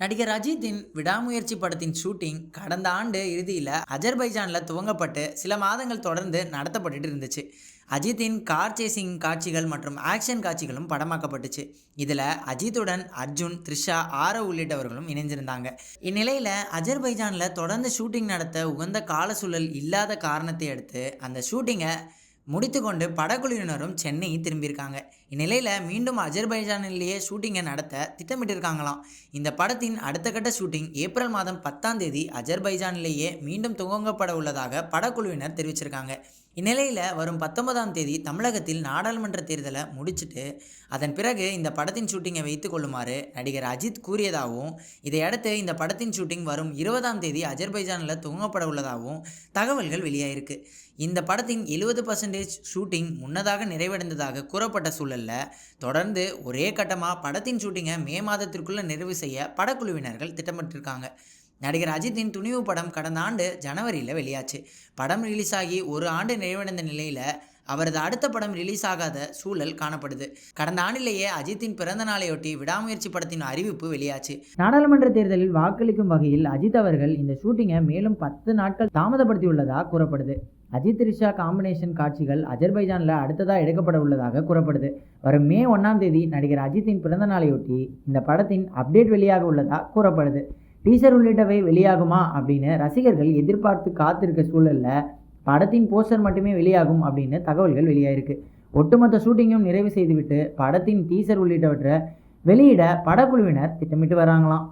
நடிகர் அஜித்தின் விடாமுயற்சி படத்தின் ஷூட்டிங் கடந்த ஆண்டு இறுதியில் அஜர்பைஜானில் துவங்கப்பட்டு சில மாதங்கள் தொடர்ந்து நடத்தப்பட்டுட்டு இருந்துச்சு. அஜித்தின் கார் சேசிங் காட்சிகள் மற்றும் ஆக்ஷன் காட்சிகளும் படமாக்கப்பட்டுச்சு. இதில் அஜித்துடன் அர்ஜுன் த்ரிஷா ஆரவ் உள்ளிட்டவர்களும் இணைஞ்சிருந்தாங்க. இந்நிலையில் அஜர்பைஜானில் தொடர்ந்து ஷூட்டிங் நடத்த உகந்த கால சூழல் இல்லாத காரணத்தை அடுத்து அந்த ஷூட்டிங்கை முடித்துக்கொண்டு படக்குழுவினரும் சென்னை திரும்பியிருக்காங்க. இந்நிலையில் மீண்டும் அஜர்பைஜானிலேயே ஷூட்டிங்கை நடத்த திட்டமிட்டிருக்காங்களாம். இந்த படத்தின் அடுத்த கட்ட ஷூட்டிங் ஏப்ரல் மாதம் பத்தாம் தேதி அஜர்பைஜானிலேயே மீண்டும் துவங்கப்பட உள்ளதாக படக்குழுவினர் தெரிவிச்சிருக்காங்க. இந்நிலையில் வரும் பத்தொன்பதாம் தேதி தமிழகத்தில் நாடாளுமன்ற தேர்தலை முடிச்சுட்டு அதன் பிறகு இந்த படத்தின் ஷூட்டிங்கை வைத்து கொள்ளுமாறு நடிகர் அஜித் கூறியதாகவும் இதையடுத்து இந்த படத்தின் ஷூட்டிங் வரும் இருபதாம் தேதி அஜர்பைஜானில் துவங்கப்பட உள்ளதாகவும் தகவல்கள் வெளியாயிருக்கு. இந்த படத்தின் எழுபது பர்சன்டேஜ் ஷூட்டிங் முன்னதாக நிறைவடைந்ததாக கூறப்பட்ட சூழலில் தொடர்ந்து ஒரே கட்டமாக படத்தின் ஷூட்டிங்கை மே மாதத்திற்குள்ளே நிறைவு செய்ய படக்குழுவினர்கள் திட்டமிட்டிருக்காங்க. நடிகர் அஜித்தின் துணிவு படம் கடந்த ஆண்டு ஜனவரியில் வெளியாச்சு. படம் ரிலீஸ் ஆகி ஒரு ஆண்டு நிறைவடைந்த நிலையில் அவரது அடுத்த படம் ரிலீஸ் ஆகாத சூழல் காணப்படுது. கடந்த ஆண்டிலேயே அஜித்தின் பிறந்த நாளையொட்டி விடாமுயற்சி படத்தின் அறிவிப்பு வெளியாச்சு. நாடாளுமன்ற தேர்தலில் வாக்களிக்கும் வகையில் அஜித் அவர்கள் இந்த ஷூட்டிங்கை மேலும் பத்து நாட்கள் தாமதப்படுத்தியுள்ளதாக கூறப்படுது. அஜித் ரிஷா காம்பினேஷன் காட்சிகள் அஜர்பைஜானில் அடுத்ததாக எடுக்கப்பட உள்ளதாக கூறப்படுது. வரும் மே ஒன்றாம் தேதி நடிகர் அஜித்தின் பிறந்த நாளையொட்டி இந்த படத்தின் அப்டேட் வெளியாக உள்ளதாக கூறப்படுது. டீசர் உள்ளிட்டவை வெளியாகுமா அப்படின்னு ரசிகர்கள் எதிர்பார்த்து காத்திருக்க சூழலில் படத்தின் போஸ்டர் மட்டுமே வெளியாகும் அப்படின்னு தகவல்கள் வெளியாயிருக்கு. ஒட்டுமொத்த ஷூட்டிங்கும் நிறைவு செய்துவிட்டு படத்தின் டீசர் உள்ளிட்டவற்றை வெளியிட படக்குழுவினர் திட்டமிட்டு வராங்களாம்.